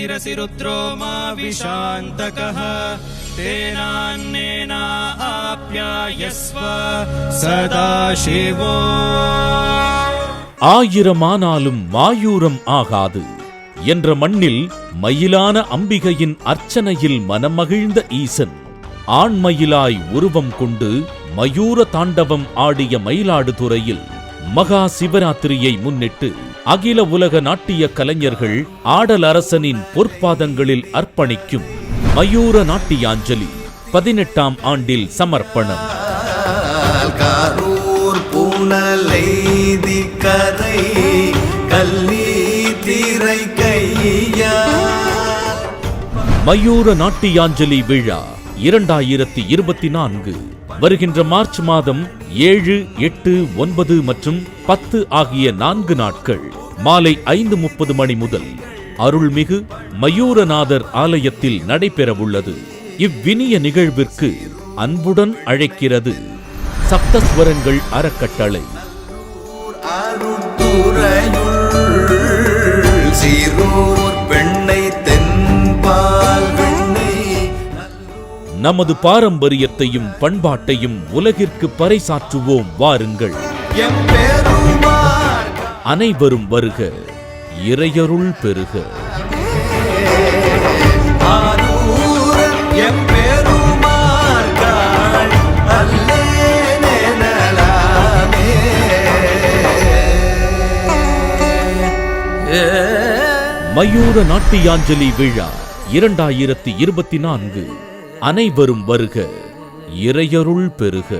छन्दसि रुद्रो मा विशान्तकः तेनान्नेना आप्यायस्व सदा शिवो ஆயிரமானாலும் மாயூரம் ஆகாது என்ற மண்ணில் மயிலான அம்பிகையின் அர்ச்சனையில் மனமகிழ்ந்த ஈசன் ஆண்மயிலாய் உருவம் கொண்டு மயூர தாண்டவம் ஆடிய மயிலாடுதுறையில் மகா சிவராத்திரியை முன்னிட்டு அகில உலக நாட்டிய கலைஞர்கள் ஆடல் அரசனின் பொற்பாதங்களில் அர்ப்பணிக்கும் மயூர நாட்டியாஞ்சலி பதினெட்டாம் ஆண்டில் சமர்ப்பணம். கரூர் புனலைதி கரை கல்லி திரை கையா. மயூர நாட்டியாஞ்சலி விழா இரண்டாயிரத்தி இருபத்தி நான்கு வருகின்ற மார்ச் மாதம் ஏழு எட்டு ஒன்பது மற்றும் பத்து ஆகிய நான்கு நாட்கள் மாலை ஐந்து முப்பது மணி முதல் அருள்மிகு மயூரநாதர் ஆலயத்தில் நடைபெறவுள்ளது. இவ்வினிய நிகழ்விற்கு அன்புடன் அழைக்கிறது சப்தஸ்வரங்கள் அறக்கட்டளை. அருட்டுறையுள் நமது பாரம்பரியத்தையும் பண்பாட்டையும் உலகிற்கு பறைசாற்றுவோம் வாருங்கள். அனைவரும் வருக இறையருள் பெருக மயூர நாட்டியாஞ்சலி விழா இரண்டாயிரத்தி இருபத்தி நான்கு. அனைவரும் வருக இறையருள் பெறுக.